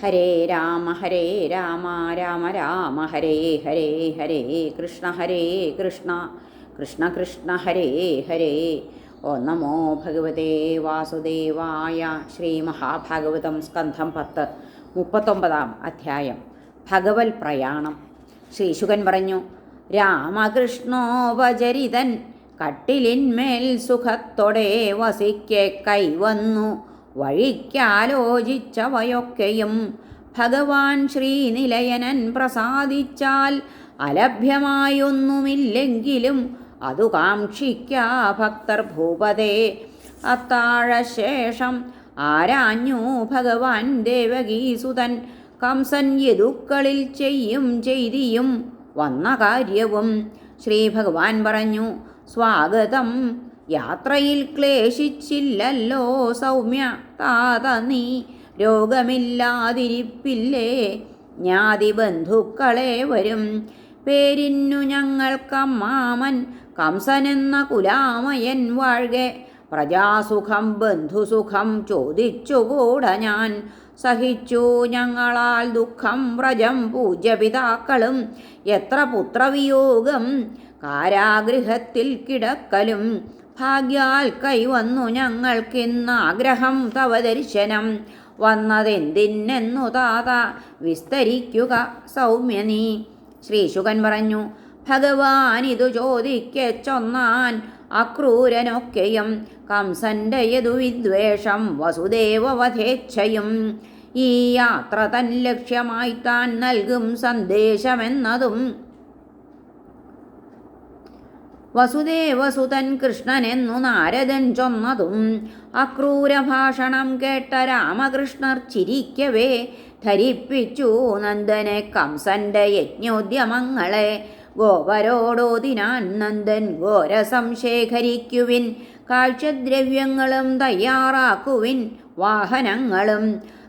ഹരേ രാമ ഹരേ രാമ രാമ രാമ ഹരേ ഹരേ ഹരേ കൃഷ്ണ ഹരേ കൃഷ്ണ കൃഷ്ണ കൃഷ്ണ ഹരേ ഹരേ. ഓ നമോ ഭഗവതേ വാസുദേവായ ശ്രീ മഹാഭാഗവതം സ്കന്ധം പത്ത് മുപ്പത്തൊമ്പതാം അധ്യായം ഭഗവൽ പ്രയാണം. ശ്രീശുകൻ പറഞ്ഞു രാമകൃഷ്ണോപചരിതൻ കട്ടിലിന്മേൽ സുഖത്തോടെ വസിക്കെ കൈവന്നു വഴിക്കാലോചിച്ചവയൊക്കെയും ഭഗവാൻ ശ്രീനിലയനൻ പ്രസാദിച്ചാൽ അലഭ്യമായൊന്നുമില്ലെങ്കിലും അതു കാക്ഷിക്കാ ഭക്തർ ഭൂപതേ. അത്താഴശേഷം ആരാഞ്ഞു ഭഗവാൻ ദേവകീസുതൻ കംസൻ യദുക്കളിൽ ചെയ്യും ചെയ്തിയും വന്ന കാര്യവും ശ്രീ ഭഗവാൻ പറഞ്ഞു. സ്വാഗതം യാത്രയിൽ ക്ലേശിച്ചില്ലല്ലോ സൗമ്യ. താത നീ രോഗമില്ലാതിരിപ്പില്ലേ? ജ്ഞാതി ബന്ധുക്കളെ വരും. പേരിന്നു ഞങ്ങൾ കമ്മാമൻ കംസനെന്ന കുലാമയൻ വാഴ്കെ. പ്രജാസുഖം ബന്ധുസുഖം ചോദിച്ചുകൂട ഞാൻ. സഹിച്ചു ഞങ്ങളാൽ ദുഃഖം വ്രജം പൂജ്യപിതാക്കളും. എത്ര പുത്രവിയോഗം കാരാഗൃഹത്തിൽ കിടക്കലും. ഭാഗ്യാൽ കൈവന്നു ഞങ്ങൾക്കിന്നാഗ്രഹം തവ ദർശനം വന്നതെന്തിനെന്നു താത വിസ്തരിക്കുക സൗമ്യ നീ. ശ്രീശുകൻ പറഞ്ഞു ഭഗവാൻ ഇതു ചോദിക്കെ ചൊന്നാൻ അക്രൂരനൊക്കെയും കംസന്റെ വസുദേവ വസുദേവവധേച്ഛയും. ഈ യാത്ര തൻ ലക്ഷ്യമായി താൻ നൽകും സന്ദേശമെന്നതും വസുദേവസുതൻ കൃഷ്ണനെന്നു നാരദൻ ചൊന്നതും അക്രൂരഭാഷണം കേട്ട രാമകൃഷ്ണർ ചിരിക്കവേ ധരിപ്പിച്ചു നന്ദനെ കംസന്റെ യജ്ഞോദ്യമങ്ങളെ. ഗോപരോടോതിനാൻ നന്ദൻ ഘോരസം ശേഖരിക്കുവിൻ കാഴ്ചദ്രവ്യങ്ങളും തയ്യാറാക്കുവിൻ വാഹനങ്ങളും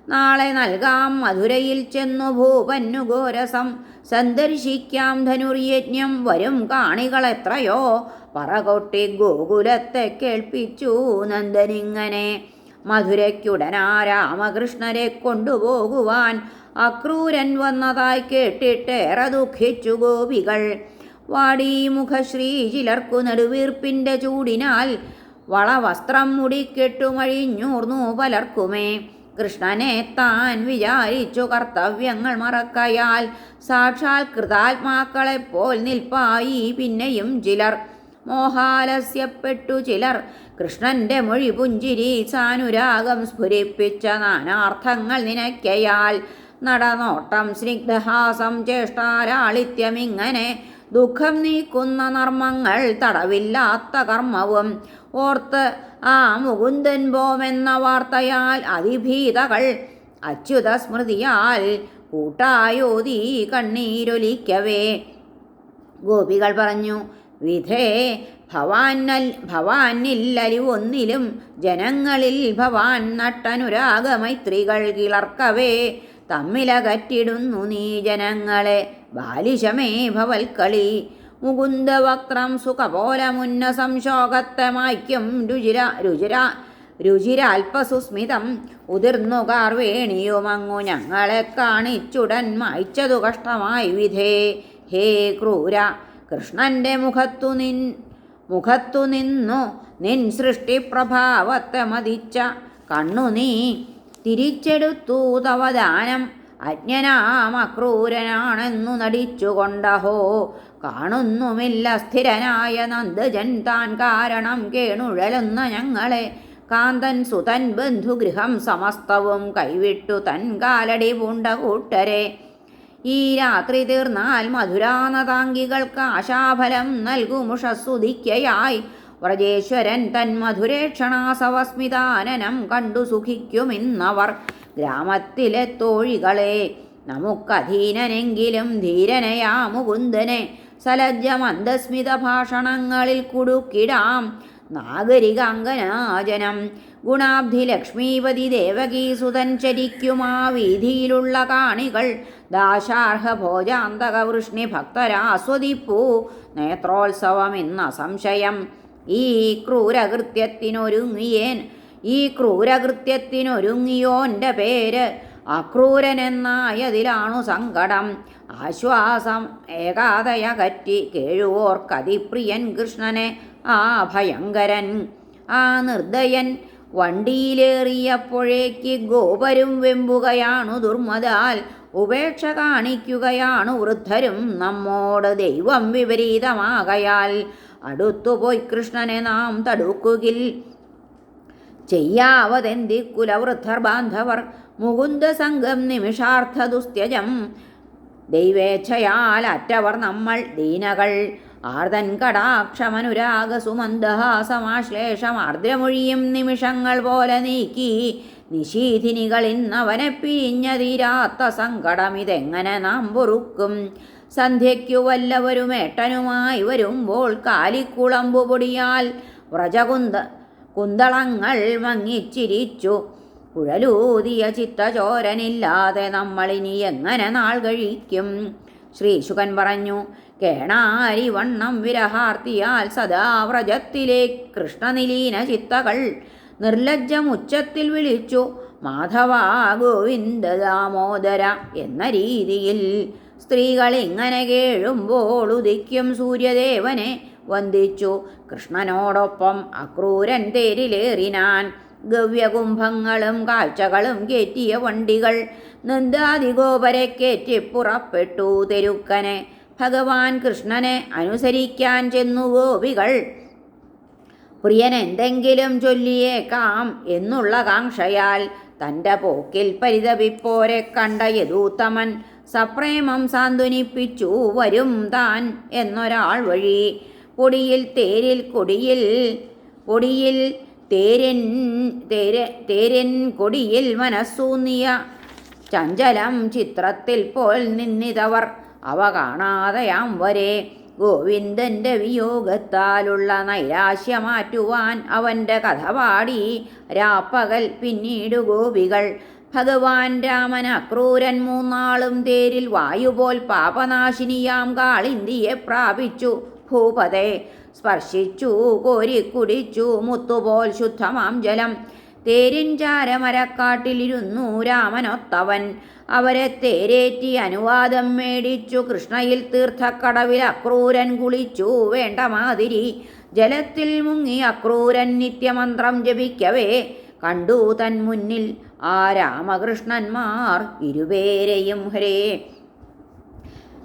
നാളെ നൽകാം മധുരയിൽ ചെന്നു ഭൂപന്നു ഘോരസം സന്ദർശിക്കാം ധനുർയജ്ഞം. വരും കാണികളെത്രയോ പറകൊട്ടി ഗോകുലത്തെ കേൾപ്പിച്ചു നന്ദനിങ്ങനെ. മധുരയ്ക്കുടനാ രാമകൃഷ്ണരെ കൊണ്ടുപോകുവാൻ അക്രൂരൻ വന്നതായി കേട്ടിട്ടേറെ ദുഃഖിച്ചു ഗോപികൾ. വാടീമുഖശ്രീ ചിലർക്കു നെടുവീർപ്പിന്റെ ചൂടിനാൽ വളവസ്ത്രം മുടിക്കെട്ടുമഴിഞ്ഞൂർന്നു പലർക്കുമേ. കൃഷ്ണനെ താൻ വിചാരിച്ചു കർത്തവ്യങ്ങൾ മറക്കയാൽ സാക്ഷാൽ കൃതാത്മാക്കളെപ്പോൽ നിൽപ്പായി പിന്നെയും ചിലർ. മോഹാലസ്യപ്പെട്ടു ചിലർ കൃഷ്ണന്റെ മൊഴി പുഞ്ചിരി സാനുരാഗം സ്ഫുരിപ്പിച്ച നാനാർത്ഥങ്ങൾ നിനയ്ക്കയാൽ നടനോട്ടം സ്നിഗ്ധഹാസം ചേഷ്ടാരാളിത്യമിങ്ങനെ ദുഃഖം നീക്കുന്ന നർമ്മങ്ങൾ തടവില്ലാത്ത കർമ്മവും ഓർത്ത് ആ മുകുന്ദൻ ബോമെന്ന വാർത്തയാൽ അതിഭീതകൾ. അച്യുത സ്മൃതിയാൽ കൂട്ടായോതി കണ്ണീരൊലിക്കവേ. ഗോപികൾ പറഞ്ഞു വിധേ ഭവാനൽ ഭവാനില്ലലിവൊന്നിലും ജനങ്ങളിൽ ഭവാൻ നട്ടനുരാഗമൈത്രികൾ കിളർക്കവേ. തമ്മിലകറ്റിടുന്നു നീ ജനങ്ങളെ ബാലിശമേ ഭവൽക്കളി. മുകുന്ദവക്ത്രം സുഖപോലമുന്ന സംശോകത്തെ മായ്ക്കും. രുചിര രുചിര രുചിരാൽപസുസ്മിതം. ഉതിർന്നു കാർവേണിയുമങ്ങു ഞങ്ങളെ കാണിച്ചുടൻ മായ്ച്ചതു കഷ്ടമായി വിധേ. ഹേ ക്രൂര കൃഷ്ണന്റെ മുഖത്തു നിൻ മുഖത്തു നിന്നു നിൻ സൃഷ്ടിപ്രഭാവത്തെ മതിച്ച കണ്ണു നീ തിരിച്ചെടുത്തു തവദാനം. അജ്ഞനാമക്രൂരനാണെന്നു നടിച്ചുകൊണ്ടഹോ കാണുന്നുമില്ല സ്ഥിരനായ നന്ദജൻ താൻ കാരണം കേണുഴലുന്ന ഞങ്ങളെ. കാന്തൻ സുതൻ ബന്ധുഗൃഹം സമസ്തവും കൈവിട്ടു തൻ കാലടി പൂണ്ട കൂട്ടരെ. ഈ രാത്രി തീർന്നാൽ മധുരാനതാംഗികൾക്ക് ആശാഫലം നൽകുമുഷസ്സുതിക്കയായി വ്രജേശ്വരൻ തൻ മധുരേക്ഷണാസവസ്മിതാനനം കണ്ടു സുഖിക്കുമിന്നവർ. ഗ്രാമത്തിലെ തോഴികളെ നമുക്കധീനനെങ്കിലും ധീരനയാ മുകുന്ദനെ. സലജ്ജ മന്ദസ്മിത ഭാഷണങ്ങളിൽ കുടുക്കിടാം. നാഗരികാംഗനാജനം ഗുണാബ്ധി ലക്ഷ്മീപതി ദേവകീസുതൻ ചരിക്കുമാ വീതിയിലുള്ള കാണികൾ. ദാശാർഹ ഭോജാന്തക വൃഷ്ണി ഭക്തരാസ്വദിപ്പൂ നേത്രോത്സവമെന്ന സംശയം. ഈ ക്രൂരകൃത്യത്തിനൊരുങ്ങിയേൻ. ഈ ക്രൂരകൃത്യത്തിനൊരുങ്ങിയോന്റെ പേര്. അക്രൂരനെന്നായതിലാണു സങ്കടം. ആശ്വാസം ഏകാദയ കറ്റി കേഴുവോർക്കതിപ്രിയൻ കൃഷ്ണനെ ആ ഭയങ്കരൻ. ആ നിർദ്ദയൻ വണ്ടിയിലേറിയപ്പോഴേക്ക് ഗോപരും വെമ്പുകയാണു ദുർമതാൽ ഉപേക്ഷ കാണിക്കുകയാണു വൃദ്ധരും നമ്മോട് ദൈവം വിപരീതമാകയാൽ. അടുത്തുപോയി കൃഷ്ണനെ നാം തടുക്കുകിൽ ചെയ്യാവതെന്തി കുലവൃദ്ധർ ബാന്ധവർ മുകുന്ദ സംഘം നിമിഷാർത്ഥ ദുസ്ത്യജം ദൈവേച്ഛയാൽ അറ്റവർ നമ്മൾ ദീനകൾ. ആർദൻ കടാക്ഷമനുരാഗ സുമന്ദഹാസമാശ്ലേഷം ആർദ്രമൊഴിയും നിമിഷങ്ങൾ പോലെ നീക്കി. നിശീധിനികൾ ഇന്നവനെ പിരിഞ്ഞ തീരാത്ത സങ്കടമിതെങ്ങനെ നാം പൊറുക്കും? സന്ധ്യയ്ക്കു വല്ലവരും ഏട്ടനുമായി വരുമ്പോൾ കാലിക്കുളമ്പു പൊടിയാൽ വ്രജകുന്ത കുന്തളങ്ങൾ മങ്ങിച്ചിരിച്ചു. കുഴലൂതിയ ചിത്തചോരനില്ലാതെ നമ്മളിനി എങ്ങനെ നാൾ കഴിക്കും? ശ്രീശുകൻ പറഞ്ഞു കേണാരി വണ്ണം വിരഹാർത്തിയാൽ സദാ വ്രജത്തിലെ കൃഷ്ണനിലീന ചിത്തകൾ നിർലജ്ജമുച്ചത്തിൽ വിളിച്ചു. മാധവ ഗോവിന്ദ ദാമോദര എന്ന രീതിയിൽ സ്ത്രീകൾ ഇങ്ങനെ കേഴുമ്പോൾ ഉദിക്കും സൂര്യദേവനെ വന്ദിച്ചു. കൃഷ്ണനോടൊപ്പം അക്രൂരൻ തേരിലേറിനാൻ. ഗവ്യകുംഭങ്ങളും കാഴ്ചകളും കയറ്റിയ വണ്ടികൾ നന്ദാദിഗോപരെ കയറ്റി പുറപ്പെട്ടു തെരുക്കനെ. ഭഗവാൻ കൃഷ്ണനെ അനുസരിക്കാൻ ചെന്നു ഗോപികൾ. പ്രിയൻ എന്തെങ്കിലും ചൊല്ലിയേക്കാം എന്നുള്ള കാംക്ഷയാൽ തന്റെ പോക്കിൽ പരിതപിപ്പോരെ കണ്ട യദൂത്തമൻ സപ്രേമം സാന്ത്വനിപ്പിച്ചു വരും താൻ എന്നൊരാൾ വഴി പൊടിയിൽ തേരിൽ കൊടിയിൽ പൊടിയിൽ തേരൻ തേര തേരൻ കൊടിയിൽ മനസ്സൂന്നിയ ചഞ്ചലം ചിത്രത്തിൽ പോൽ നിന്നിതവർ. അവ കാണാതെയാം വരെ ഗോവിന്ദന്റെ വിയോഗത്താലുള്ള നൈരാശ്യമാറ്റുവാൻ അവന്റെ കഥ പാടി. രാപ്പകൽ പിന്നീട് ഗോപികൾ. ഭഗവാൻ രാമൻ അക്രൂരൻ മൂന്നാളും തേരിൽ വായുപോൽ പാപനാശിനിയാം കാളിന്തിയെ പ്രാപിച്ചു. ഭൂപതെ. സ്പർശിച്ചു കോരി കുടിച്ചു മുത്തുപോൽ ശുദ്ധമാം ജലം. തേരിൻ ചാരമരക്കാട്ടിലിരുന്നു രാമനൊത്തവൻ. അവരെ തേരേറ്റി അനുവാദം മേടിച്ചു കൃഷ്ണയിൽ തീർത്ഥക്കടവിൽ അക്രൂരൻ കുളിച്ചു. വേണ്ട മാതിരി ജലത്തിൽ മുങ്ങി അക്രൂരൻ നിത്യമന്ത്രം ജപിക്കവേ. കണ്ടു തൻ മുന്നിൽ ആ രാമകൃഷ്ണന്മാർ ഇരുപേരെയും ഹരേ.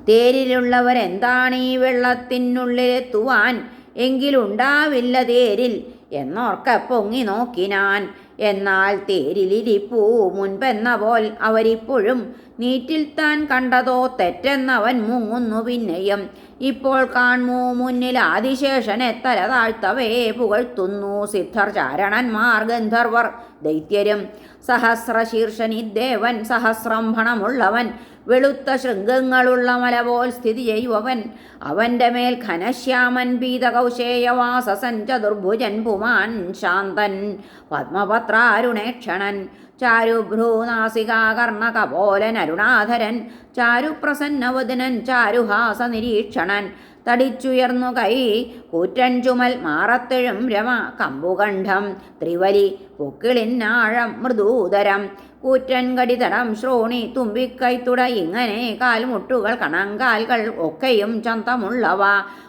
തേരിലുള്ളവരെന്താണ് ഈ വെള്ളത്തിനുള്ളിലെത്തുവാൻ എങ്കിലുണ്ടാവില്ല തേരിൽ എന്നോർക്ക പൊങ്ങി നോക്കിനാൻ. എന്നാൽ തേരിലിരിപ്പൂ മുൻപെന്ന പോൽ അവരിപ്പോഴും നീറ്റിൽ താൻ കണ്ടതോ തെറ്റെന്നവൻ മുങ്ങുന്നു പിന്നെയും. ഇപ്പോൾ കാൺമൂ മുന്നിൽ ആദിശേഷനെ തല താഴ്ത്തവേ പുകഴ്ത്തുന്നു സിദ്ധർ ചാരണന്മാർ ഗന്ധർവർ ദൈത്യരും. സഹസ്രശീർഷനിദ്ദേവൻ സഹസ്രംഭണമുള്ളവൻ വെളുത്ത ശൃംഗങ്ങളുള്ള മല പോൽ സ്ഥിതി ചെയ്യുവൻ അവന്റെ മേൽ ഘനശ്യാമൻ പീതകൗശേയവാസസൻ ചതുർഭുജൻ പുമാൻ ശാന്തൻ പത്മപത്രാരുണേക്ഷണൻ. ചാരുഭ്രൂനാസികാകർണകപോലൻ അരുണാധരൻ ചാരുപ്രസന്നവദനൻ ചാരുഹാസ നിരീക്ഷണൻ തടിച്ചുയർന്നു കൈ കൂറ്റൻ ചുമൽ മാറത്തെഴും രമ കമ്പുകണ്ഠം ത്രിവലി പൊക്കിളിന്നാഴം മൃദൂതരം കൂറ്റൻ കടിതടം ശ്രോണി തുമ്പിക്കൈത്തുട ഇങ്ങനെ കാൽമുട്ടുകൾ കണങ്കാൽകൾ ഒക്കെയും ചന്തമുള്ളവ.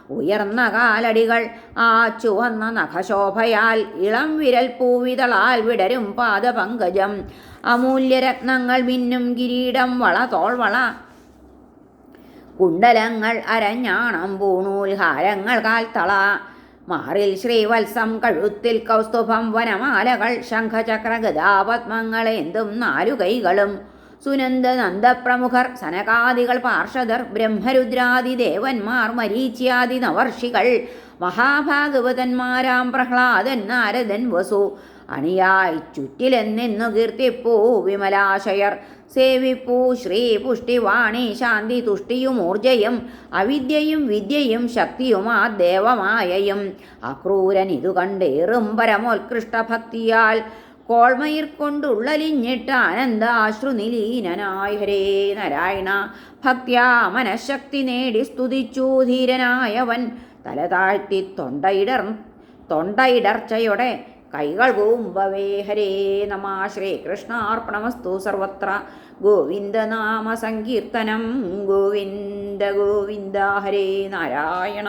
ഉയർന്ന കാലടികൾ ആ ചുവന്ന നഖശോഭയാൽ ഇളം വിരൽ പൂവിതളാൽ വിടരും പാദപങ്കജം. അമൂല്യരത്നങ്ങൾ മിന്നും കിരീടം വള തോൾവള കുണ്ടലങ്ങൾ അരഞ്ഞാണം പൂണൂൽ ഹാരങ്ങൾ കാൽത്തള. മാറിൽ ശ്രീവത്സം കഴുത്തിൽ കൗസ്തുഭം വനമാലകൾ ശംഖചക്ര ഗതാപത്മങ്ങളേന്തും നാലു കൈകളും. സുനന്ദ നന്ദപ്രമുഖർ സനകാദികൾ പാർഷദർ ബ്രഹ്മരുദ്രാദി ദേവന്മാർ മരീച്യാദി നവർഷികൾ മഹാഭാഗവതന്മാരാം പ്രഹ്ലാദൻ നാരദൻ വസു അണിയായി ചുറ്റിലെന്നെന്നു കീർത്തിപ്പൂ വിമലാശയർ. സേവിപ്പൂ ശ്രീ പുഷ്ടിവാണി ശാന്തി തുഷ്ടിയും ഊർജയും അവിദ്യയും വിദ്യയും ശക്തിയും ആ ദേവമായയും. അക്രൂരൻ ഇതു കണ്ടേറും പരമോത്കൃഷ്ടഭക്തിയാൽ കോൾമയിർ കൊണ്ടുള്ളലിഞ്ഞിട്ട് ആനന്ദാശ്രുനിലീനനായ ഹരേ നാരായണ. ഭക്ത്യാ മനഃശക്തി നേടി സ്തുതിച്ചു ധീരനായവൻ. തല താഴ്ത്തി തൊണ്ടയിടർ തൊണ്ടയിടർച്ചയോടെ കൈകൾ കൂമ്പവേ ഹരേ നമ. ശ്രീകൃഷ്ണാർപ്പണമസ്തു സർവത്ര. ഗോവിന്ദനാമ സങ്കീർത്തനം. ഗോവിന്ദ ഗോവിന്ദ ഹരേ നാരായണ.